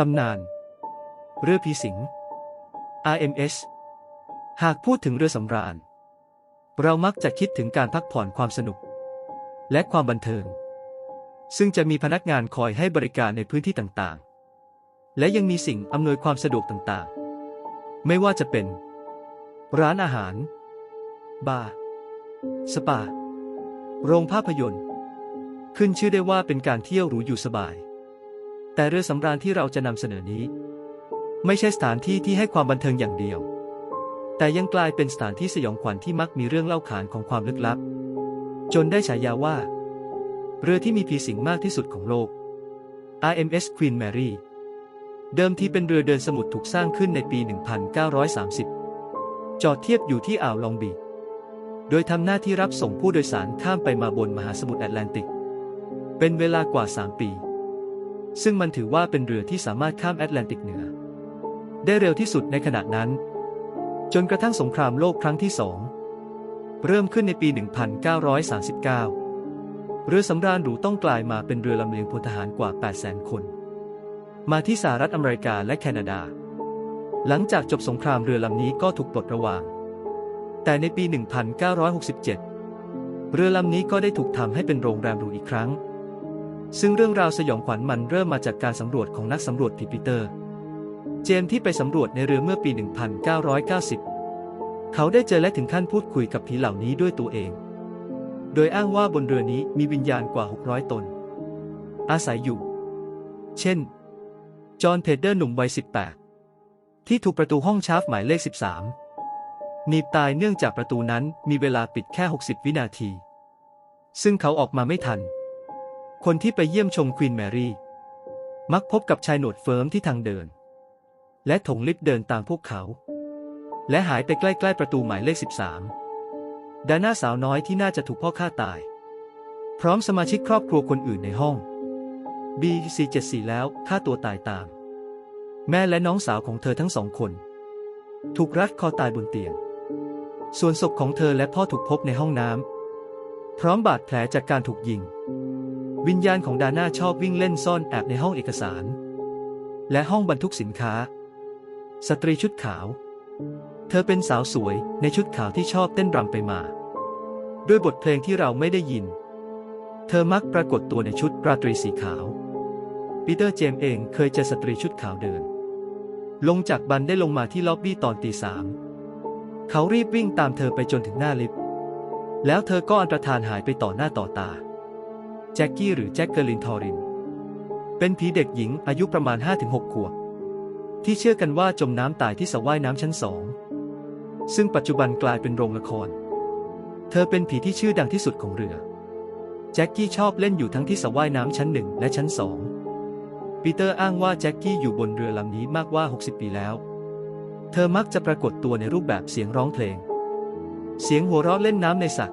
ตำนาน เรือผีสิง RMS หากพูดถึงเรือสำราญ เรามักจะคิดถึงการพักผ่อนความสนุก และความบันเทิง ซึ่งจะมีพนักงานคอยให้บริการในพื้นที่ต่างๆ และยังมีสิ่งอำนวยความสะดวกต่างๆ ไม่ว่าจะเป็น ร้านอาหาร บาร์ สปา โรงภาพยนตร์ ขึ้นชื่อได้ว่าเป็นการเที่ยวหรูอยู่สบาย แต่เรือสำราญที่เราจะนำเสนอนี้ ไม่ใช่สถานที่ที่ให้ความบันเทิงอย่างเดียว แต่ยังกลายเป็นสถานที่สยองขวัญที่มักมีเรื่องเล่าขานของความลึกลับ จนได้ฉายาว่า เรือที่มีผีสิงมากที่สุดของโลก RMS Queen Mary เดิมทีเป็นเรือเดินสมุทรถูกสร้างขึ้นในปี 1930 จอดเทียบอยู่ที่อ่าวลองบีโดยทำหน้าที่รับส่งผู้โดยสารข้ามไปมาบนมหาสมุทรแอตแลนติก เป็นเวลากว่า 3 ปี ซึ่งมันถือว่าเป็นเรือที่สามารถข้ามแอตแลนติกเหนือ ได้เร็วที่สุดในขณะนั้น จนกระทั่งสงครามโลกครั้งที่สองเริ่มขึ้นในปี 1939 เรือสำราญหรูต้องกลายมาเป็นเรือลำเลียงพลทหารกว่า 800,000 คน มาที่สหรัฐอเมริกาและแคนาดา หลังจากจบสงครามเรือลำนี้ก็ถูกปลดระวาง แต่ในปี 1967 เรือลำนี้ก็ได้ถูกทำให้เป็นโรงแรมหรูอีกครั้ง ซึ่งเรื่องราวสยองขวัญมันเริ่มมาจากการสำรวจของนักสำรวจผีปีเตอร์ เจมที่ไปสำรวจในเรือเมื่อปี 1990 เขาได้เจอและถึงขั้นพูดคุยกับผีเหล่านี้ด้วยตัวเอง โดยอ้างว่าบนเรือนี้มีวิญญาณกว่า 600 ตน อาศัยอยู่ เช่น จอห์นเพเดอร์หนุ่มวัย 18 ที่ถูกประตูห้องชาร์ฟหมายเลข 13หนีบตายเนื่องจากประตูนั้นมีเวลาปิดแค่ 60 วินาที ซึ่งเขาออกมาไม่ทัน คนที่ไปเยี่ยมชมควีนแมรี่ มักพบกับชายหนวดเฟิร์มที่ทางเดิน และถงลิฟต์เดินตามพวกเขา และหายไปใกล้ๆประตูหมายเลข 13 ดาน่าสาวน้อยที่น่าจะถูกพ่อฆ่าตาย พร้อมสมาชิกครอบครัวคนอื่นในห้อง B474 แล้วฆ่าตัวตายตาม แม่และน้องสาวของเธอทั้งสองคน ถูกรัดคอตายบนเตียง ส่วนศพของเธอและพ่อถูกพบในห้องน้ำพร้อมบาดแผลจากการถูกยิง วิญญาณของดาน่าชอบวิ่งเล่นซ่อนแอบในห้องเอกสาร และห้องบรรทุกสินค้า สตรีชุดขาว เธอเป็นสาวสวยในชุดขาวที่ชอบเต้นรำไปมา ด้วยบทเพลงที่เราไม่ได้ยิน เธอมักปรากฏตัวในชุดราตรีสีขาวปีเตอร์เจมเองเคยเจอสตรีชุดขาวเดิน ลงจากบันได้ลงมาที่ล็อบบี้ตอนตีสามเขารีบวิ่งตามเธอไปจนถึงหน้าลิฟต์แล้วเธอก็อันตรธานหายไปต่อหน้าต่อตา แจ็คกี้หรือแจ็คเกอร์ลินทอริน เป็นผีเด็กหญิงอายุประมาณ 5-6 ขวบ ที่เชื่อกันว่าจมน้ำตายที่สระว่ายน้ำชั้นสอง ซึ่งปัจจุบันกลายเป็นโรงละคร เธอเป็นผีที่ชื่อดังที่สุดของเรือ แจ็คกี้ชอบเล่นอยู่ทั้งที่สระว่ายน้ำชั้นหนึ่งและชั้นสอง ปีเตอร์อ้างว่าแจ็คกี้อยู่บนเรือลำนี้มากกว่า 60 ปีแล้ว เธอมักจะปรากฏตัวในรูปแบบเสียงร้องเพลง เสียงหัวเราะเล่นน้ำในสระ